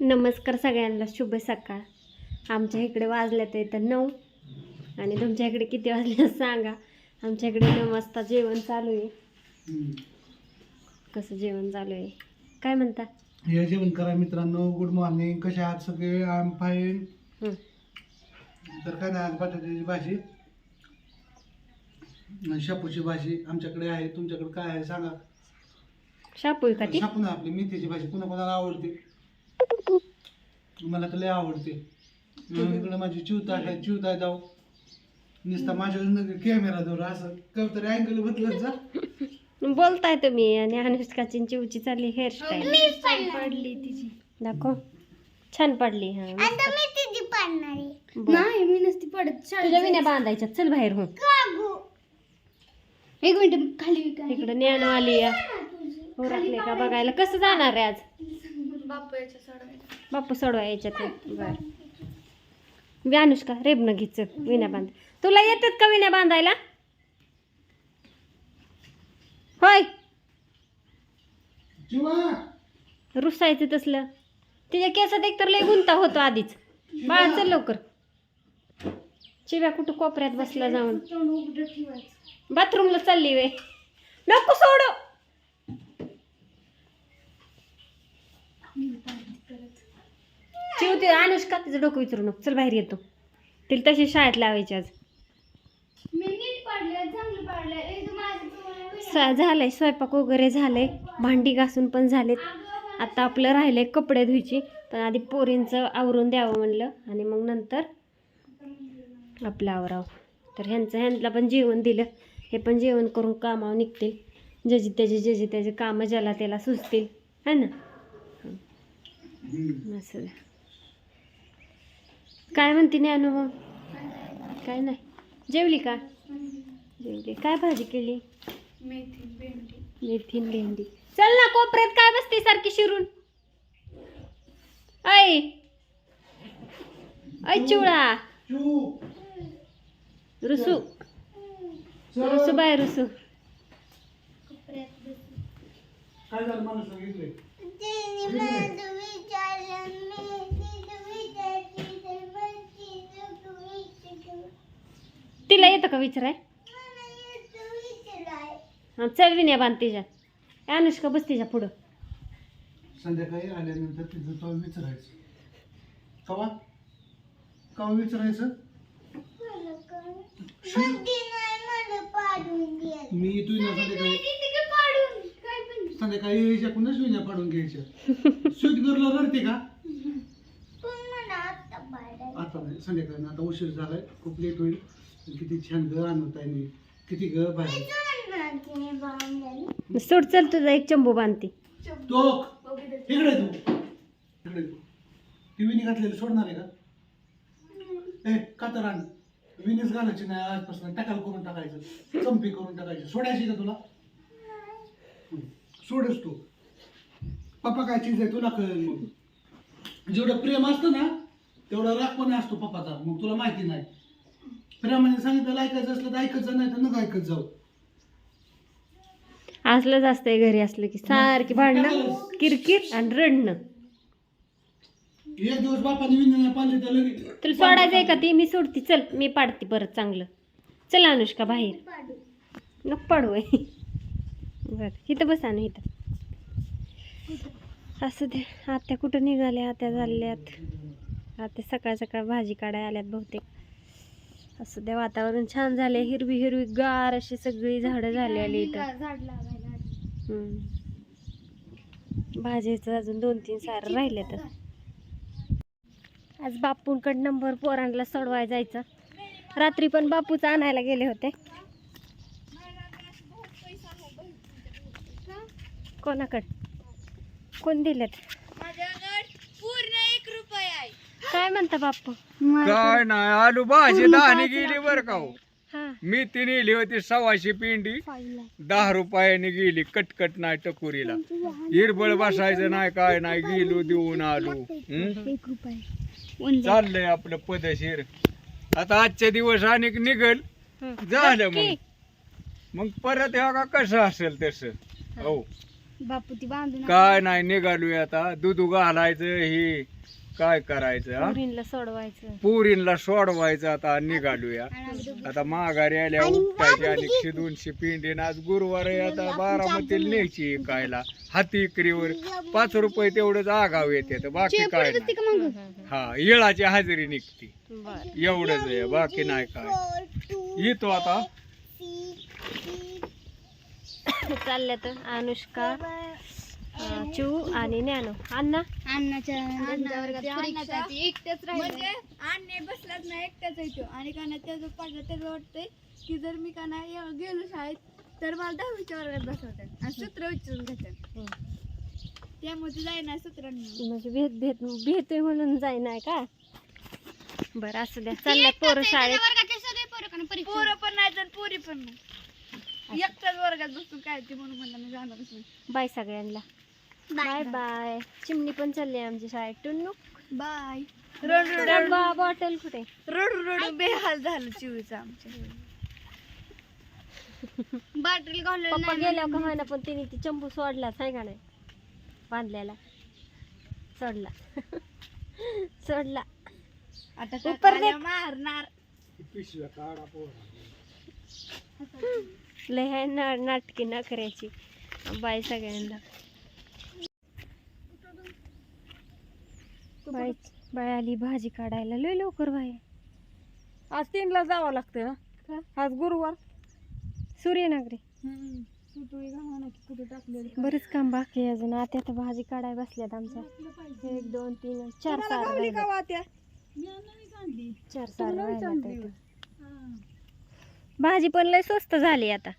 नमस्कार सगळ्यांना शुभ सकाळ. आमच्या इकडे वाजल्यात येतं नऊ. आणि तुमच्या इकडे किती वाजले सांगा. आमच्या इकडे नऊ वाजता जेवण चालू आहे. कसं जेवण चालू आहे? काय म्हणता? या जेवण करा मित्रांनो. गुड मॉर्निंग कसे आहात सगळे? आय एम फाईन हं. तर काय नाही आज बटाट्याची भाजी शेपूची भाजी आमच्याकडे आहे. तुमच्याकडे काय आहे सांगा. का शापू ना आपली मेथीची भाजी कुणा कोणाला आवडते? मला तर लय आवडते. इकडे माझी चिवता आहे चिवता जाऊ. नुसता माझ्या कॅमेरा जवळ असं. काहीतरी अँगल बदलत जा. बोलताय तुम्ही आणि अनुष्काची चिवची चालली हेअरस्टाईल पडली तिची. दाखव. छान पडली हा. मस्त. मी तिची पाडणारी बरं. नाही मी नसती पडत. तुझ्या विण्या बांधायच्या चल बाहेर हो. एक मिनिट खाली इकडे ज्ञानो आली हो का बघायला? कसं जाणार आहे आज? बाप्पा याच्या बाप्पा सोडवा याच्यात. बर. मी अनुष्का रेबन घ्यायचं विण्या बांध. तुला येतात का विण्या बांधायला? होय. रुसायचं तसलं. तिच्या केसात एकतर लय गुंता होतो आधीच. बाळा चल लवकर. चिव्या कुठं कोपऱ्यात बसला जाऊन. बाथरूमला चालली वे. नको सोडू. चिव ते अनुष्का तिचं डोकं विचारू नको. चल बाहेर येतो. तिला तशी शाळेत लावायची आज. मी नीट पाडले चांगलं पाडलं एकदम माझं तुम्हाला सा झालंय. स्वयंपाक वगैरे झालंय. भांडी घासून पण झालेत. आता आपलं राहिलंय कपडे धुयची. पण आधी पोरींचं आवरून द्यावं म्हणलं. आणि मग नंतर आपलं आवरावं. तर ह्यांचं ह्यांना पण जेवण दिलं. हे पण जेवण करून कामावर निघतील. ज्याची त्याची ज्याची त्याची कामं ज्याला त्याला सुचतील. है ना. असं. काय म्हणते नाही अनुभव? काय नाही. जेवली का? जेवली. काय भाजी केली? मेथी भेंडी. मेथी भेंडी. चल ना कोपऱ्यात काय बसते सारखी शिरून? ऐ! ऐ चिवळा. रुसू. रुसू बाय रुसू. काय झालं? मला सांगितले तिला येतं का विचाराय? हा चल विण्या बांध तिच्या. ए, अनुष्का बस तिच्या पुढं. संध्याकाळी आल्यानंतर तिथं तो विचारायचं. कवा? कवा विचारायचं? मी तू ना संध्याकाळी. संध्याकाळी याच्याकडूनच विण्या पाडून? घ्यायच्या? स्वीट गर्ल रडते का? आता नाही संध्याकाळी आता उशीर झालाय खूप लेट होईल. किती छान ग आणत आहे मी किती ग बाहेर सोड चल तुझा एक चंबू बांधते. तो इकडे तू. इकडे तू. ती विणी घातलेली सोडणार आहे का? ए कातर आण. विणीच घालायची नाही आजपासून टाकाल करून टाकायचं. चंपी करून टाकायची. सोडायची का तुला? हं. सोडच तू. पप्पा काय चीज आहे तुला कळेल मग. जेवढं प्रेम असतं ना तेवढा राग पण असतो पप्पाचा. मग तुला माहिती नाही. प्रेमाने सांगितलं ऐकायचं असलं तर ऐकायचं नाही तर नको ऐकत जाऊ. असलंच असतंय घरी असलं की सारखी भांडणं किरकिर आणि रडणं. एक दिवस बापाने तर लगेच तुला सोडायचंय का ती? मी सोडती. चल मी पाडते परत चांगलं. चल अनुष्का बाहेर. नको पाडू आहे बरं इथं बसा ना इथं. असं दे. आत्या कुठं निघाल्या? आत्या झाल्यात. आत्या सकाळ सकाळ भाजी काढाय आल्यात बहुतेक. असं दे वातावरण छान झाले हिरवी हिरवी गार अशी सगळी झाडं झालेली इथं. भाजीचं अजून दोन तीन सार राहिले तर आज बापूंकड नंबर पोरांना सोडवाय जायचं. रात्री पण बापूच आणायला गेले होते. कोणाकड? कोण दिलेत माझ्याकडे पूर्ण एक रुपये आहे काय म्हणता बापू काय नाही आलू भाजी दहाने गेली बर का हो. हा. मी ती नेली होती सव्वाशे पिंडी. दहा रुपयाने गेली कटकट नाही टकुरीला हिरबळ बसायचं नाही काय नाही गेलो देऊन आलो. हं? एक रुपये. चाललंय आपलं पदशीर. आता आजचे दिवस आणि निघल. झालं. मग मग परत हे का कसं असेल तसं. हो. बापू ती बांधून काय नाही निघालोय आता. दूध घालायचं हे. काय करायचं हा? पोरींला सोडवायचं. पुरींला सोडवायचं आता निघालोया. आता माघारी आल्या उपटायची आणि एकशे दोनशे पिंडी आणि आज गुरुवार आहे आता बारामतीला न्यायची कायला हाती इकरीवर पाच रुपये तेवढंच आगाव येते तर बाकी काय नाही. हा येळाची हजेरी निघते. बर. एवढंच आहे बाकी नाही काय. येतो आता. चालल्यात अनुष्का. अं, चू आणि ज्ञानू अण्णा? अन्नाच्या एकट्याच म्हणजे अन्ने बसलाच नाही एकट्याच येतो आणि का नाही त्याचं त्याचं वाटतंय की जर मी का नाही य- गेलो शाळेत तर मला दहावीच्या वर्गात बसवतात आणि सूत्र विचारून घेतात. त्यामुळे ते जाईना सूत्रांनी. म्हणजे भेट भेट भेटतोय म्हणून जाई नाही का? बरं असू द्या. चालल्यात पोरं शाळेत. पोरं पण नाही तर पोरी पण नाही. एकटाच वर्गात बसून काय ते म्हणून म्हणलं मी जाणारच नाही. बाय सगळ्यांना. बाय बाय चिमणी पण चालली आहे आमची शाळेत. टुन्नू. बाय रडू डब्बा बॉटल कुठे? रडू रडू. बेहाल झालं चिवीचं आमच्या. बाटली पप्पा गेल्यावर का होईना पण तिने ती चंबू सोडलाच आहे का नाही? बांधलेला. सोडला. सोडला. आता देख. मारणार. लय नाटकी न करायची बाय सगळ्यांना. बाय बाय आली भाजी काढायला. लय लवकर बाय आज तीनला जावं लागतं. का? आज गुरुवार. सूर्यनगरी. बरेच काम बाकी आहे अजून. आता तर भाजी काढाय बसल्यात आमच्या. एक दोन तीन चार सार चार सार. भाजी पण लय स्वस्त झाली आता.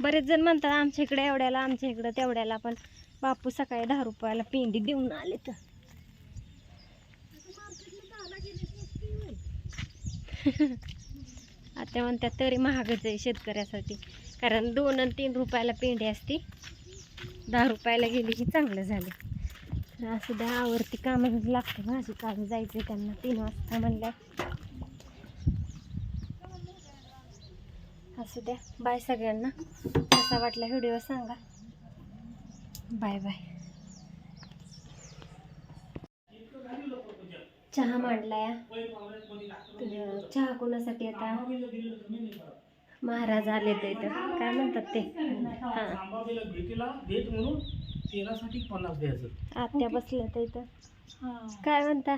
बरेच जण म्हणतात आमच्या इकडे एवढ्याला आमच्या इकडं तेवढ्याला पण बापू सकाळी दहा रुपयाला पिंडी देऊन आले तर आता म्हणतात तरी महागच आहे शेतकऱ्यासाठी. कारण दोन आणि तीन रुपयाला पेंडी असते. दहा रुपयाला गेली की चांगलं झालं. असं द्या आवरती कामं लागते. माझी काढून जायचं त्यांना. तीन वाजता म्हणलं असू द्या. बाय सगळ्यांना. कसा वाटला व्हिडिओ सांगा. Bye bye. चहा मांडलाय. तर चहा कोणासाठी आता? महाराज आले ते इथं काय म्हणतात ते? हां. आत्या बसल्या तर इथं. काय म्हणता?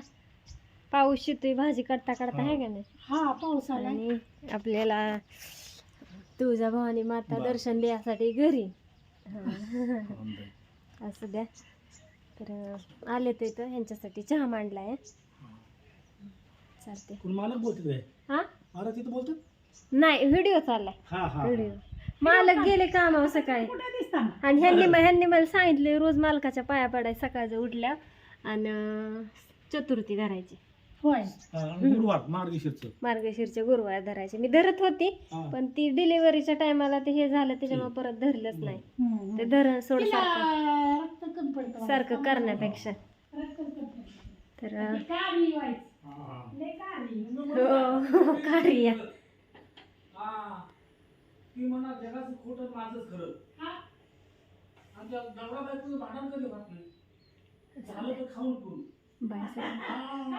पाऊस येतोय भाजी काढता काढता आहे का नाही? हा पाऊस आला आणि आपल्याला तुळजाभवानी माता दर्शन द्यासाठी घरी. असं द्या. तर आले तर इथं. ह्यांच्यासाठी चहा मांडलाय. चालते कोण मालक बोलते काय हा? मला तिथं बोलतात नाही व्हिडिओ चाललाय. हा हा व्हिडिओ. मालक गेले कामावर सकाळी. आणि ह्यांनी म- ह्यांनी मला सांगितले रोज मालकाच्या पाया पडायचं सकाळचं उठल्या आणि अं, चतुर्थी धरायची. होय. गुरुवार मार्गशीरचं. मार्गशीरचे गुरुवार धरायचे. मी धरत होती हा. पण ती डिलिव्हरीच्या टायमाला ते हे झालं त्याच्यामुळे परत धरलंच नाही. हम्म. ते धरण सोड तिला सारखं. रक्त कमी पडतं. सारखं करण्यापेक्षा. रक्त कमी पडतं. तर अं, ते काळी व्हायचं. हो. कार्य ती म्हणा जगाचं खोटं माझंच खरं. आमच्या नवरा बायकोचं भांडण कधी होत नाही झालं तर खाऊन करू बाय सर हा.